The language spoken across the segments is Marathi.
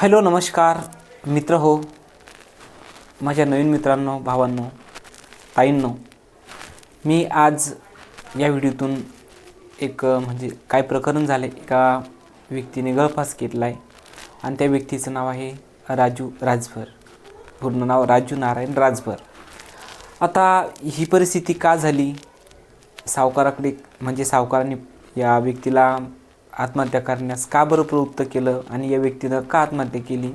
हॅलो नमस्कार. मित्र हो. माझ्या नवीन मित्रांनो भावांनो ताईंनो मी आज या व्हिडिओतून एक म्हणजे काय प्रकरण झाले एका व्यक्तीने गळफास घेतला आहे आणि त्या व्यक्तीचं नाव आहे राजू राजभर. पूर्ण नाव राजू नारायण राजभर. आता ही परिस्थिती का झाली? सावकाराकडे म्हणजे सावकाराने या व्यक्तीला आत्महत्या करण्यास का बरं प्रवृत्त केलं आणि या व्यक्तीनं का आत्महत्या केली?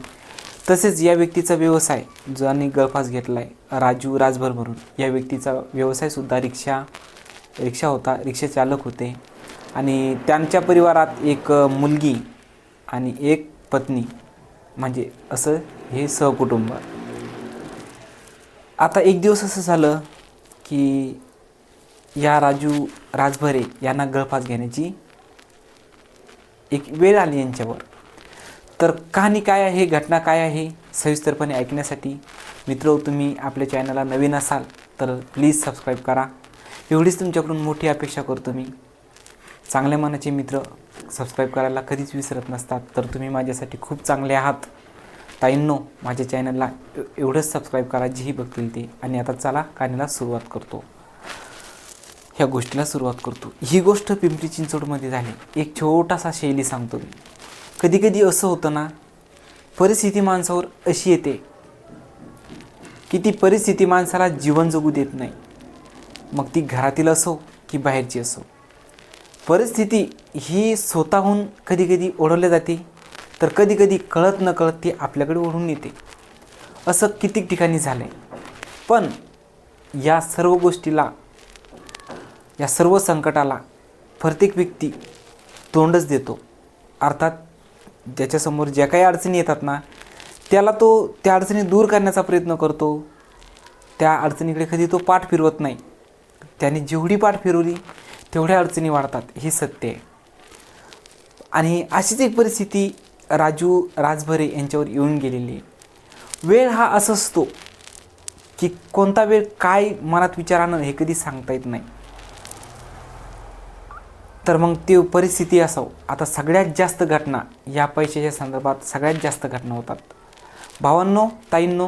तसेच या व्यक्तीचा व्यवसाय ज्याने गळफास घेतला आहे राजू राजभर म्हणून या व्यक्तीचा व्यवसायसुद्धा रिक्षा रिक्षा होता रिक्षा चालक होते. आणि त्यांच्या परिवारात एक मुलगी आणि एक पत्नी म्हणजे असं हे सहकुटुंब. आता एक दिवस असं झालं की या राजू राजभरे यांना गळफास घेण्याची एक वेळ आली यांच्यावर. तर कहाणी काय आहे? घटना काय आहे? सविस्तरपणे ऐकण्यासाठी मित्र तुम्ही आपल्या चॅनलला नवीन असाल तर प्लीज सबस्क्राईब करा. एवढीच तुमच्याकडून मोठी अपेक्षा करतो मी. चांगल्या मनाचे मित्र सबस्क्राईब करायला कधीच विसरत नसतात. तर तुम्ही माझ्यासाठी खूप चांगले आहात. ताईंनो माझ्या चॅनलला एवढंच सबस्क्राईब करा जीही बघतील ते. आणि आता चला कहाणीला सुरुवात करतो. ह्या गोष्टीला सुरुवात करतो. ही गोष्ट पिंपरी चिंचवडमध्ये झाली. एक छोटासा शैली सांगतो मी. कधी कधी असं होतं ना परिस्थिती माणसावर अशी येते की ती परिस्थिती माणसाला जीवन जगू देत नाही. मग ती घरातील असो की बाहेरची असो. परिस्थिती ही स्वतःहून कधीकधी ओढवल्या जाते तर कधीकधी कळत न कळत ती आपल्याकडे ओढून येते. असं कितीक ठिकाणी झालं आहे पण या सर्व गोष्टीला या सर्व संकटाला प्रत्येक व्यक्ती तोंडच देतो. अर्थात ज्याच्यासमोर ज्या काही अडचणी येतात ना त्याला तो त्या अडचणी दूर करण्याचा प्रयत्न करतो. त्या अडचणीकडे कधी तो पाठ फिरवत नाही. त्याने जेवढी पाठ फिरवली तेवढ्या अडचणी वाढतात. हे सत्य आहे. आणि अशीच एक परिस्थिती राजू राजभरे यांच्यावर येऊन गेलेली आहे. वेळ हा असं असतो की कोणता वेळ काय मनात विचार आणणं हे कधी सांगता येत नाही. तर मग ती परिस्थिती असावं. आता सगळ्यात जास्त घटना या पैशाच्या संदर्भात सगळ्यात जास्त घटना होतात. भावांनो ताईंनो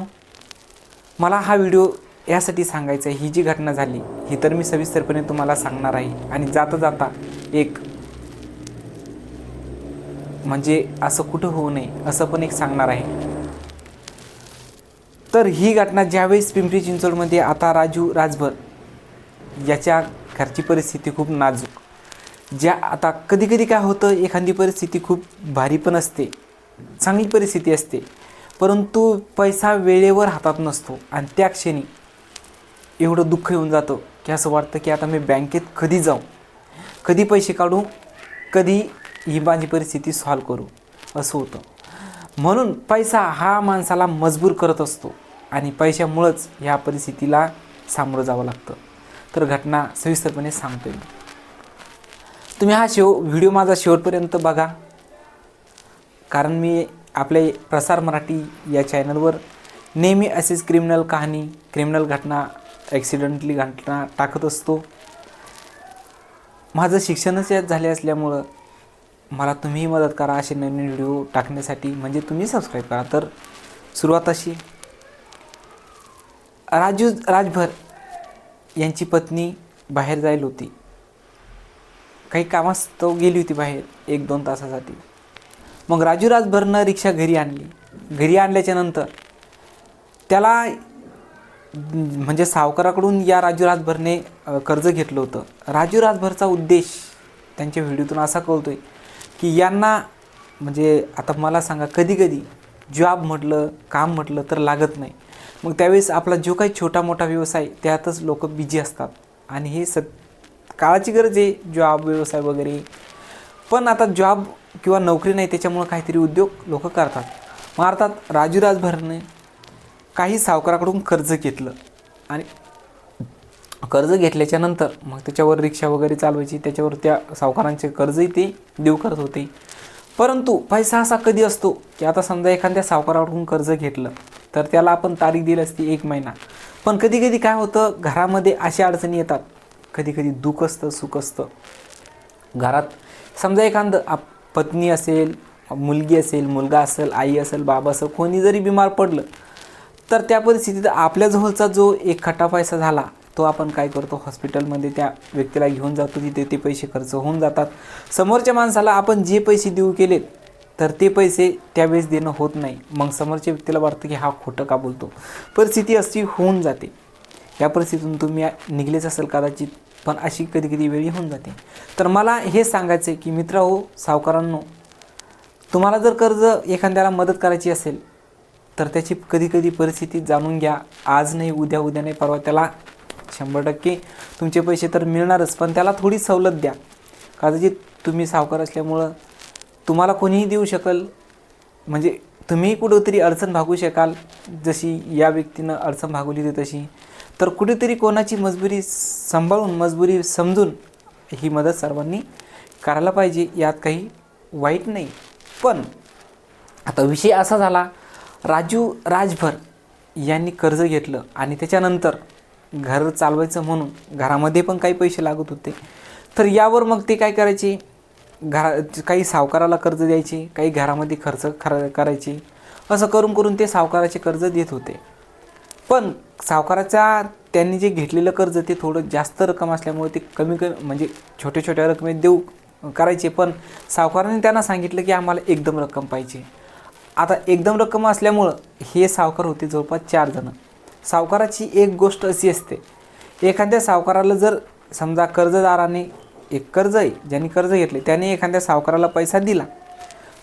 मला हा व्हिडिओ यासाठी सांगायचा आहे ही जी घटना झाली ही तर मी सविस्तरपणे तुम्हाला सांगणार आहे. आणि जाता जाता एक म्हणजे असं कुठं होऊ नये असं पण एक सांगणार आहे. तर ही घटना ज्यावेळेस पिंपरी चिंचवडमध्ये आता राजू राजभर याच्या घरची परिस्थिती खूप नाजूक. ज्या आता कधी कधी काय होतं एखादी परिस्थिती खूप भारी पण असते चांगली परिस्थिती असते परंतु पैसा वेळेवर हातात नसतो आणि त्या क्षणी एवढं दुःख येऊन जातं की असं वाटतं की आता मी बँकेत कधी जाऊ कधी पैसे काढू कधी ही माझी परिस्थिती सॉल्व करू असं होतं. म्हणून पैसा हा माणसाला मजबूर करत असतो आणि पैशामुळंच ह्या परिस्थितीला सामोरं जावं लागतं. तर घटना सविस्तरपणे सांगतो मी. तुम्ही हा शेव व्हिडिओ माझा शेवटपर्यंत बघा. कारण मी आपले प्रसार मराठी या चॅनलवर नेहमी असेच क्रिमिनल कहाणी क्रिमिनल घटना ॲक्सिडेंटली घटना टाकत असतो. माझं शिक्षणच यात झाले असल्यामुळं मला तुम्हीही मदत करा असे नवीन व्हिडिओ टाकण्यासाठी. म्हणजे तुम्ही सबस्क्राईब करा. तर सुरुवात अशी. राजू राजभर यांची पत्नी बाहेर जायला होती. काही कामास्तव गेली होती बाहेर एक दोन तासासाठी. मग राजू राजभरनं रिक्षा घरी आणली. घरी आणल्याच्या नंतर त्याला म्हणजे सावकाराकडून या राजू राजभरने कर्ज घेतलं होतं. राजू राजभरचा उद्देश त्यांच्या व्हिडिओतून असा कळतो आहे की यांना म्हणजे आता मला सांगा कधी कधी जॉब म्हटलं काम म्हटलं तर लागत नाही. मग त्यावेळेस आपला जो काही छोटा मोठा व्यवसाय त्यातच लोक बिजी असतात. आणि हे सत काळाची गरज आहे जॉब व्यवसाय वगैरे. पण आता जॉब किंवा नोकरी नाही त्याच्यामुळं काहीतरी उद्योग लोक करतात. मग अर्थात राजू राजभरने काही सावकाराकडून कर्ज घेतलं आणि कर्ज घेतल्याच्या नंतर मग त्याच्यावर रिक्षा वगैरे चालवायची त्याच्यावर त्या सावकारांचे कर्जही ते देऊ करत होते. परंतु पैसा असा कधी असतो की आता समजा एखाद्या सावकाराकडून कर्ज घेतलं तर त्याला आपण तारीख दिली असती एक महिना. पण कधी कधी काय होतं घरामध्ये अशा अडचणी येतात. कधी कधी दुःख असतं सुख असतं. घरात समजा एखादं आप पत्नी असेल मुलगी असेल मुलगा असेल आई असेल बाबा असेल कोणी जरी बिमार पडलं तर त्या परिस्थितीत आपल्याजवळचा जो एक खटा पैसा झाला तो आपण काय करतो? हॉस्पिटलमध्ये त्या व्यक्तीला घेऊन जातो तिथे ते पैसे खर्च होऊन जातात. समोरच्या माणसाला आपण जे पैसे देऊ केलेत तर ते पैसे त्यावेळेस देणं होत नाही. मग समोरच्या व्यक्तीला वाटतं की हा खोटं का बोलतो? परिस्थिती अशी होऊन जाते. या परिस्थितीतून तुम्ही निघलेच असाल कदाचित पण अशी कधी कधी वेळी होऊन जाते. तर मला हे सांगायचं आहे की मित्र हो सावकारांनो तुम्हाला जर कर्ज एखाद्याला मदत करायची असेल तर त्याची कधी कधी परिस्थिती जाणून घ्या. आज नाही उद्या उद्या नाही परवा त्याला शंभर टक्के तुमचे पैसे तर मिळणारच पण त्याला थोडी सवलत द्या. कदाचित तुम्ही सावकार असल्यामुळं तुम्हाला कोणीही देऊ शकल म्हणजे तुम्ही कुठंतरी अडचण भागू शकाल जशी या व्यक्तीनं अडचण भागवली होती तशी. तर कुठेतरी कोणाची मजबुरी सांभाळून मजबुरी समजून ही मदत सर्वांनी करायला पाहिजे यात काही वाईट नाही. पण आता विषय असा झाला राजू राजभर यांनी कर्ज घेतलं आणि त्याच्यानंतर घर चालवायचं म्हणून घरामध्ये पण काही पैसे लागत होते. तर यावर मग ते काय करायचे? घरा काही सावकाराला कर्ज द्यायचे काही घरामध्ये खर्च खर करायचे. असं करून करून ते सावकाराचे कर्ज देत होते. पण सावकाराच्या त्यांनी जे घेतलेलं कर्ज ते थोडं जास्त रक्कम असल्यामुळे ते कमी कमी म्हणजे छोट्या छोट्या रकमेत देऊ करायचे. पण सावकाराने त्यांना सांगितलं की आम्हाला एकदम रक्कम पाहिजे. आता एकदम रक्कम असल्यामुळं हे सावकार होते जवळपास चार जणं. सावकाराची एक गोष्ट अशी असते एखाद्या सावकाराला जर समजा कर्जदाराने एक कर्ज आहे ज्यांनी कर्ज घेतले त्याने एखाद्या सावकाराला पैसा दिला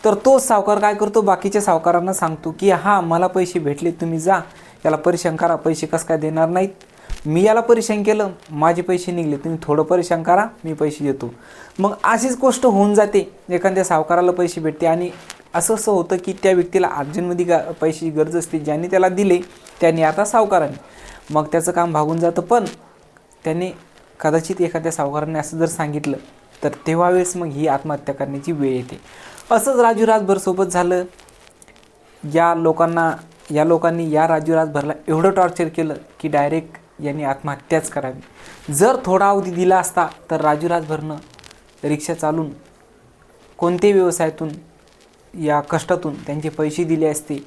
तर तो सावकार काय करतो? बाकीच्या सावकारांना सांगतो की हां मला पैसे भेटले तुम्ही जा. याला परेशान करा पैसे कसं काय देणार नाहीत. मी याला परेशान केलं माझे पैसे निघले तुम्ही थोडं परेशान करा मी पैसे देतो. मग अशीच गोष्ट होऊन जाते. एखाद्या सावकाराला पैसे भेटते आणि असं असं होतं की त्या व्यक्तीला अर्जंटमध्ये गा पैशाची गरज असते ज्यांनी त्याला दिले त्यांनी आता सावकाराने. मग त्याचं काम भागून जातं पण त्याने कदाचित एखाद्या सावकाराने असं जर सांगितलं तर तेव्हा वेळेस मग ही आत्महत्या करण्याची वेळ येते. असंच राजू राजभरसोबत झालं. या लोकांना या लोकांनी या राजूराजभरला एवढं टॉर्चर केलं की डायरेक्ट यांनी आत्महत्याच करावी. जर थोडा अवधी दिला असता तर राजूराजभरनं रिक्षा चालून कोणत्याही व्यवसायातून या कष्टातून त्यांचे पैसे दिले असते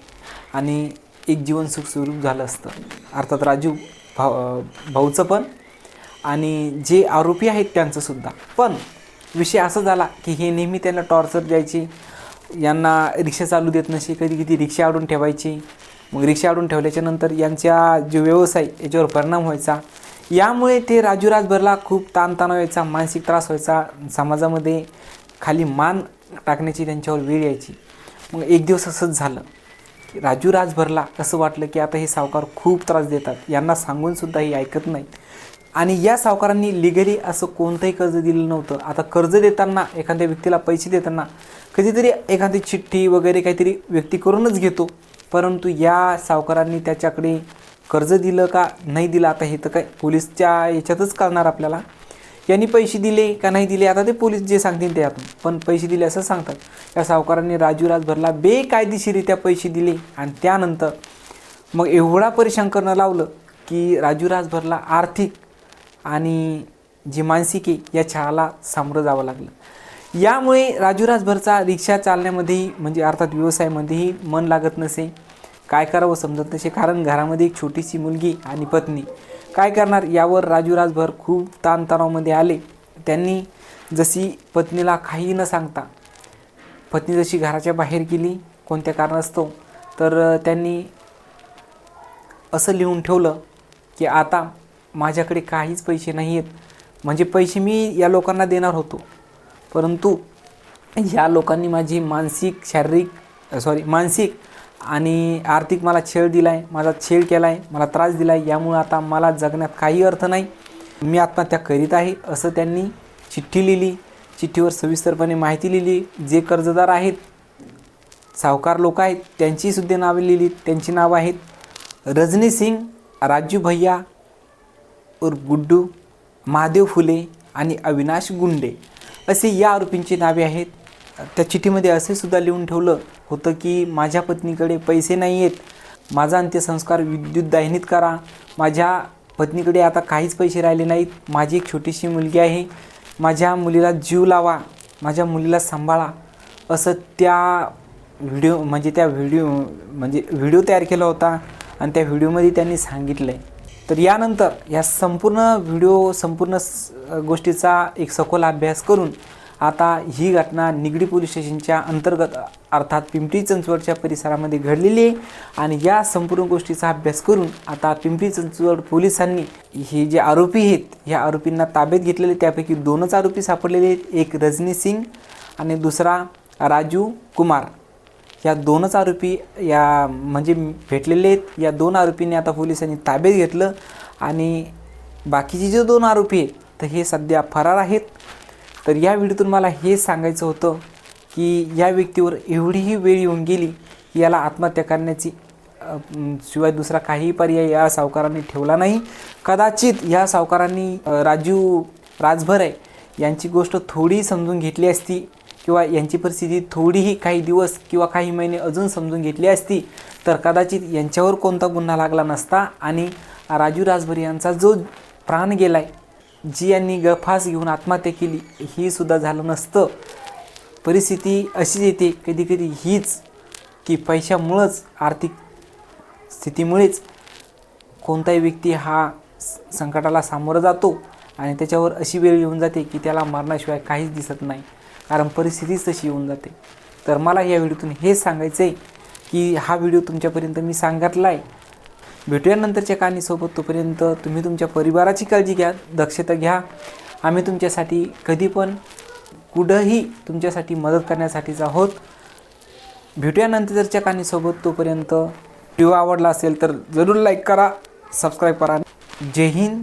आणि एक जीवन सुखस्वरूप झालं असतं. अर्थात राजू भाऊ भाऊचं पण आणि जे आरोपी आहेत त्यांचंसुद्धा पण विषय असा झाला की हे नेहमी त्यांना टॉर्चर द्यायचे यांना रिक्षा चालू देत नसे कधी कधी रिक्षा आडून ठेवायची मग रिक्षा अडून ठेवल्याच्या नंतर यांच्या जो व्यवसाय याच्यावर परिणाम व्हायचा. यामुळे ते राजू राजभरला खूप ताणतणाव व्हायचा मानसिक त्रास व्हायचा समाजामध्ये खाली मान टाकण्याची त्यांच्यावर वेळ यायची. मग एक दिवस असंच झालं. की राजू राजभरला असं वाटलं की आता हे सावकार खूप त्रास देतात. यांना सांगूनसुद्धा हे ऐकत नाहीत आणि या सावकारांनी लिगली असं कोणतंही कर्ज दिलं नव्हतं. आता कर्ज देताना एखाद्या व्यक्तीला पैसे देताना कधीतरी एखादी चिठ्ठी वगैरे काहीतरी व्यक्ती करूनच घेतो. परंतु या सावकारांनी त्याच्याकडे कर्ज दिलं का नाही दिलं? आता हे तर काय पोलीसच्या याच्यातच कळणार आपल्याला. यांनी पैसे दिले का नाही दिले? आता ते पोलीस जे सांगतील ते आपण. पण पैसे दिले असं सांगतात. या सावकारांनी राजू राजभरला बेकायदेशीरित्या पैसे दिले आणि त्यानंतर मग एवढा परिश्रम करणं लावलं की राजू राजभरला आर्थिक आणि जी मानसिक आहे या छळाला सामोरं जावं लागलं. यामुळे राजूराजभरचा रिक्षा चालण्यामध्येही म्हणजे अर्थात व्यवसायामध्येही मन लागत नसे. काय करावं समजत नसे कारण घरामध्ये एक छोटीशी मुलगी आणि पत्नी. काय करणार यावर राजूराजभर खूप ताणतणावामध्ये आले. त्यांनी जशी पत्नीला काही न सांगता पत्नी जशी घराच्या बाहेर गेली कोणत्या कारणास्तव तर त्यांनी असं लिहून ठेवलं की आता माझ्याकडे काहीच पैसे नाही आहेत म्हणजे पैसे मी या लोकांना देणार होतो. परंतु या लोकांनी माझी मानसिक शारीरिक सॉरी मानसिक आणि आर्थिक मला छेड दिला आहे माझा छेड केला आहे मला त्रास दिला आहे यामुळे आता मला जगण्यात काही अर्थ नाही. मी आत्महत्या करीत आहे असं त्यांनी चिठ्ठी लिहिली. चिठ्ठीवर सविस्तरपणे माहिती लिहिली. जे कर्जदार आहेत सावकार लोक आहेत त्यांचीसुद्धा नावे लिहिली. त्यांची नावं आहेत रजनी सिंग राजू भैया उर्फ गुड्डू महादेव फुले आणि अविनाश गुंडे. असे या आरोपींची नावे आहेत. त्या चिठ्ठीमध्ये असे सुद्धा लिहून ठेवलं होतं की माझ्या पत्नीकडे पैसे नाही आहेत. माझा अंत्यसंस्कार विद्युत दाहिनीत करा. माझ्या पत्नीकडे आता काहीच पैसे राहिले नाहीत. माझी एक छोटीशी मुलगी आहे. माझ्या मुलीला जीव लावा. माझ्या मुलीला सांभाळा. असं त्या व्हिडिओ म्हणजे त्या व्हिडिओ म्हणजे व्हिडिओ तयार केला होता आणि त्या व्हिडिओमध्ये त्यांनी सांगितलं आहे तर यानंतर या संपूर्ण व्हिडिओ संपूर्ण गोष्टीचा एक सखोल अभ्यास करून आता ही घटना निगडी पोलीस स्टेशनच्या अंतर्गत अर्थात पिंपरी चिंचवडच्या परिसरामध्ये घडलेली आहे. आणि या संपूर्ण गोष्टीचा अभ्यास करून आता पिंपरी चिंचवड पोलिसांनी हे जे आरोपी आहेत ह्या आरोपींना ताब्यात घेतलेले त्यापैकी दोनच आरोपी सापडलेले आहेत. एक रजनी सिंग आणि दुसरा राजू कुमार. या दोनच आरोपी या म्हणजे भेटलेले आहेत. या दोन आरोपींनी आता पोलिसांनी ताब्यात घेतलं आणि बाकीचे जे दोन आरोपी आहेत तर हे सध्या फरार आहेत. तर या व्हिडिओतून मला हे सांगायचं होतं की या व्यक्तीवर एवढीही वेळ येऊन गेली की याला आत्महत्या करण्याची शिवाय दुसरा काहीही पर्याय या सावकारांनी ठेवला नाही. कदाचित या सावकारांनी राजू राजभर आहे यांची गोष्ट थोडी समजून घेतली असती. किंवा यांची परिस्थिती थोडीही काही दिवस किंवा काही महिने अजून समजून घेतली असती तर कदाचित यांच्यावर कोणता गुन्हा लागला नसता आणि राजू राजभर यांचा जो प्राण गेलाय जी यांनी गळफास घेऊन आत्महत्या केली ही सुद्धा झालं नसतं. परिस्थिती अशीच येते कधी कधी हीच की पैशामुळंच आर्थिक स्थितीमुळेच कोणताही व्यक्ती हा स- संकटाला सामोरं जातो आणि त्याच्यावर अशी वेळ येऊन जाते की त्याला मरणाशिवाय काहीच दिसत नाही. कारण परिस्थितीच तशी येऊन जाते. तर मला या व्हिडिओतून हे सांगायचं आहे की हा व्हिडिओ तुमच्यापर्यंत मी सांगितला आहे भेटूया नंतरच्या कहाणीसोबत. तोपर्यंत तुम्ही तुमच्या परिवाराची काळजी घ्या दक्षता घ्या. आम्ही तुमच्यासाठी कधी पण कुठंही तुमच्यासाठी मदत करण्यासाठीच आहोत. भेटूया नंतरच्या कहाणीसोबत. तोपर्यंत व्हिडिओ आवडला असेल तर जरूर लाईक करा सबस्क्राईब करा. जय हिंद.